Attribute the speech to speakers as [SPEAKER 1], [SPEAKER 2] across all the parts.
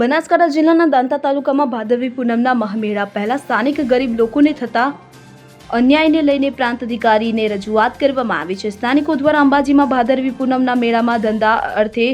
[SPEAKER 1] બનાસકાંઠા જિલ્લાના દાંતા તાલુકામાં ભાદરવી પૂનમના મહામેળા પહેલા સ્થાનિક ગરીબ લોકોને થતા અન્યાયને લઈને પ્રાંત અધિકારીને રજૂઆત કરવામાં આવી છે. સ્થાનિકો દ્વારા અંબાજીમાં ભાદરવી પૂનમના મેળામાં ધંધા અર્થે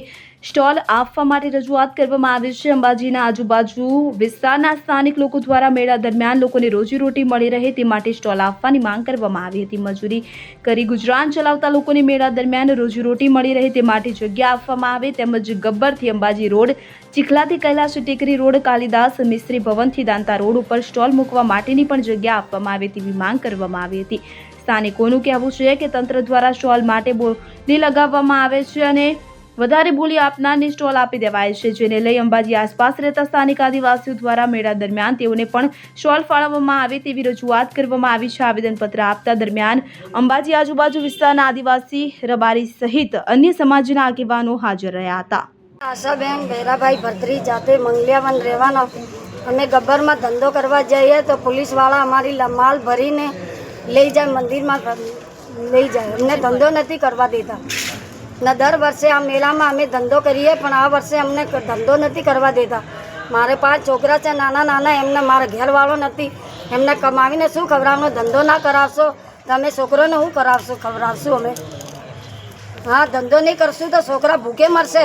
[SPEAKER 1] સ્ટોલ આપવા માટે રજૂઆત કરવામાં આવી છે. અંબાજીના આજુબાજુ વિસ્તારના સ્થાનિક લોકો દ્વારા મેળા દરમિયાન લોકોને રોજીરોટી મળી રહે તે માટે સ્ટોલ આપવાની માંગ કરવામાં આવી હતી. મજૂરી કરી ગુજરાન ચલાવતા લોકોને મેળા દરમિયાન રોજીરોટી મળી રહે તે માટે જગ્યા આપવામાં આવે તેમજ ગબ્બરથી અંબાજી રોડ, ચીખલાથી કૈલાસ ટેકરી રોડ, કાલિદાસ મિસ્ત્રી ભવનથી દાંતા રોડ ઉપર સ્ટોલ મૂકવા માટેની પણ જગ્યા આપવામાં આવે તેવી માંગ કરવામાં આવી હતી. સ્થાનિકોનું કહેવું છે કે તંત્ર દ્વારા સ્ટોલ માટે બોલી લગાવવામાં આવે છે અને વધારે બોલી આપનારની સ્ટોલ આપી દેવાય છે, જેને લઈ અંબાજી આસપાસ રહેતા સ્થાનિક આદિવાસીઓ દ્વારા મેળા દરમિયાન તેઓને પણ સ્ટોલ ફાળવવામાં આવે તેવી રજૂઆત કરવામાં આવી છે. આવેદનપત્ર આપતા દરમિયાન અંબાજી આજુબાજુ વિસ્તારના આદિવાસી રબારી સહિત અન્ય સમાજના આગેવાનો હાજર રહ્યા હતા.
[SPEAKER 2] આશાબેન ભૈરાભાઈ ભદ્રી જાતે મંગલિયાવન રહેવાનો. અમે ગબ્બરમાં ધંધો કરવા જઈએ તો પોલીસવાળા અમારી માલ ભરીને લઈ જાય, મંદિરમાં લઈ જાય. અમને ધંધો નથી કરવા દેતા. ને, દર વર્ષે આ મેળામાં અમે ધંધો કરીએ, પણ આ વર્ષે અમને ધંધો નથી કરવા દેતા. મારે પાંચ છોકરા છે, નાના નાના, એમને મારા ઘેરવાળો નથી. એમને કમાવીને શું ખવડાવવાનો? ધંધો ના કરાવશો, તો અમે છોકરોને શું કરાવશો, ખવડાવશું અમે. હા, ધંધો નહીં કરશું તો છોકરા ભૂખે મરશે.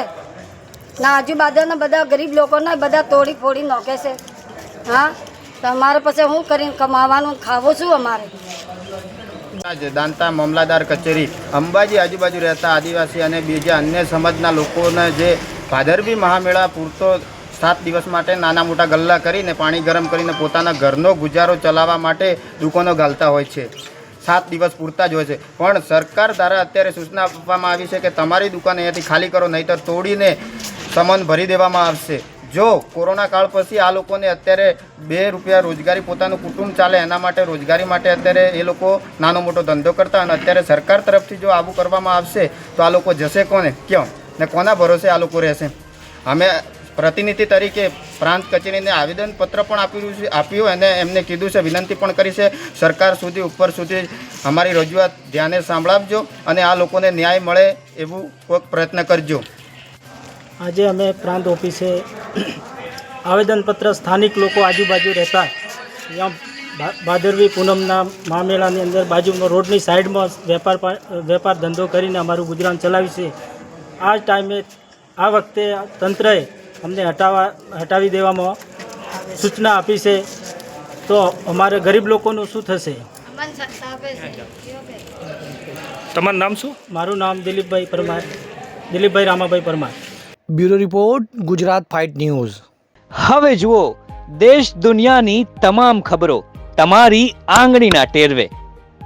[SPEAKER 2] ના, આજુબાજુના બધા ગરીબ લોકોને બધા તોડી ફોડી નોખે છે. હા તમારે પછી હું કરીને કમાવાનું, ખાવું છું અમારે.
[SPEAKER 3] આજે દાંતા મામલાદાર કચેરી અંબાજી આજુબાજુ રહેતા આદિવાસી અને બીજા અન્ય સમાજના લોકોને જે ભાદરવી મહામેળા પૂરતો સાત દિવસ માટે નાના મોટા ગલ્લા કરીને પાણી ગરમ કરીને પોતાના ઘરનો ગુજારો ચલાવવા માટે દુકાનો ગાલતા હોય છે. સાત દિવસ પૂરતા જ હોય છે. પણ સરકાર દ્વારા અત્યારે સૂચના આપવામાં આવી છે કે તમારી દુકાન અહીંયાથી ખાલી કરો, નહીંતર તોડીને સમન ભરી દેવામાં આવશે. જો કોરોના કાળ પછી આ લોકોને અત્યારે બે રૂપિયા રોજગારી પોતાનું કુટુંબ ચાલે, એના માટે રોજગારી માટે અત્યારે એ લોકો નાનો મોટો ધંધો કરતા અને અત્યારે સરકાર તરફથી જો આવું કરવામાં આવશે, તો આ લોકો જશે કોને? કેમ ને કોના ભરોસે આ લોકો રહેશે? અમે પ્રતિનિધિ તરીકે પ્રાંત કચેરીને આવેદનપત્ર પણ આપ્યું છે, આપ્યું અને એમને કીધું છે, વિનંતી પણ કરી છે, સરકાર સુધી, ઉપર સુધી અમારી રજૂઆત ધ્યાને સાંભળાવજો અને આ લોકોને ન્યાય મળે એવું કોઈક પ્રયત્ન કરજો.
[SPEAKER 4] આજે અમે પ્રાંત ઓફિસે આવેદનપત્ર સ્થાનિક લોકો આજુબાજુ રહેતા. અહીંયા ભાદરવી પૂનમના મામેલાની અંદર બાજુમાં રોડની સાઈડમાં વેપાર પા- વેપાર ધંધો કરીને અમારું ગુજરાન ચલાવ્યું છે. આ જ ટાઈમે આ વખતે તંત્રએ અમને હટાવવા હટાવી દેવામાં સૂચના આપી છે. તો અમારે ગરીબ લોકોનું શું થશે?
[SPEAKER 5] તમારું નામ શું?
[SPEAKER 4] મારું નામ Dilipbhai Parmar Dilipbhai Ramabhai Parmar.
[SPEAKER 6] Bureau report, Gujarat fight news.
[SPEAKER 7] હવે જુઓ, દેશ દુનિયાની તમામ ખબરો તમારી આંગળીના ટેરવે.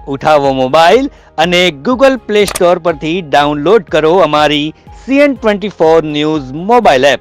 [SPEAKER 7] ઉઠાવો મોબાઈલ અને ગૂગલ પ્લે સ્ટોર પરથી ડાઉનલોડ કરો અમારી CN twenty four news mobile app.